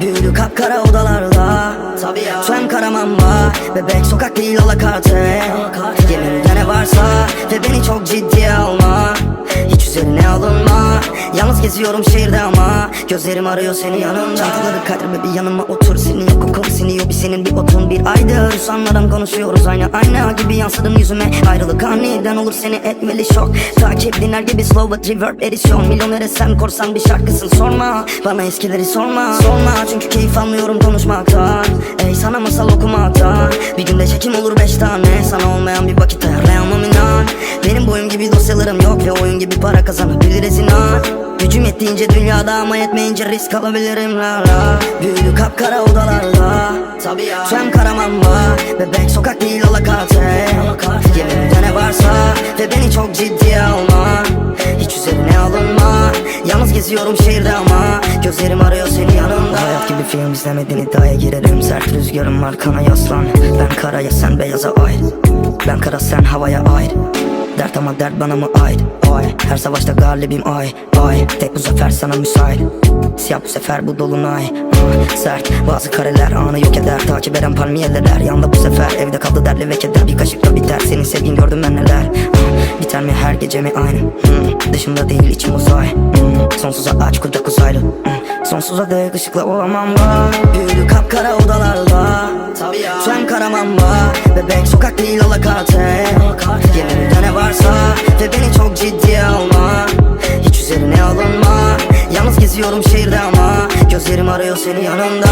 Büyülü kapkara odalarda. Tabii ya. Tüm karamamba Bebek sokak değil alakarte Yeminimde ne varsa Ve beni çok ciddiye geziyorum şehirde ama Gözlerim arıyor seni yanımda Çantaları kaydırma bir yanıma otur Senin yok kokun siniyor bir senin bir otun. Bir aydır Sanmadan konuşuyoruz aynı ayna gibi yansıdın yüzüme. Ayrılık aniden olur seni etmeli şok. Takip dinler gibi slow but reverb edisyon Milyonere sen korsan bir şarkısın sorma. Bana eskileri sorma. Sorma çünkü keyif almıyorum konuşmaktan. Ey sana masal okumaktan. Bir günde çekim olur beş tane. Sana olmayan bir vakit ayarlayamam inan. Benim boyum gibi dosyalarım yok Ve oyun gibi para kazanabiliriz inan Gücüm yettiğince dünyada ama yetmeyince risk alabilirim la la. Büyülü kapkara odalarda. Tabii ya. Tüm karamamba Bebek sokak değil alakarte Yeminimde ne varsa Ve beni çok ciddiye alma. Hiç üzerine alınma. Yalnız geziyorum şehirde ama Gözlerim arıyor seni yanımda Hayat gibi film izlemedin iddiaya girerim. Sert rüzgarım arkana yaslan. Ben karaya sen beyaza ayrı Ben kara sen havaya ayrı Dert ama dert bana mı ait? Ay her savaşta galibim ay ay. Tek bu zafer sana müsait. Siyah bu sefer bu dolunay. Ah, Sert. Bazı kareler anı yok eder. Takip eden palmiyeler yanda bu sefer. Evde kaldı derli ve keder. Bir kaşıkla biter. Senin sevgin gördüm ben neler. Ah, Biter mi her gece mi aynı? Hmm, Dışımda değil içim uzay. Hmm, Sonsuza aç kucak uzaylı. Hmm, Sonsuza dek ışıkla olamam var. Büyülü kapkara odalarda. Tabii ya. Tüm karamamba Bebek sokak değil alakarte Yeminimde ne varsa Ve beni çok ciddiye alma. Hiç üzerine alınma. Yalnız geziyorum şehirde ama. Gözlerim arıyor seni yanımda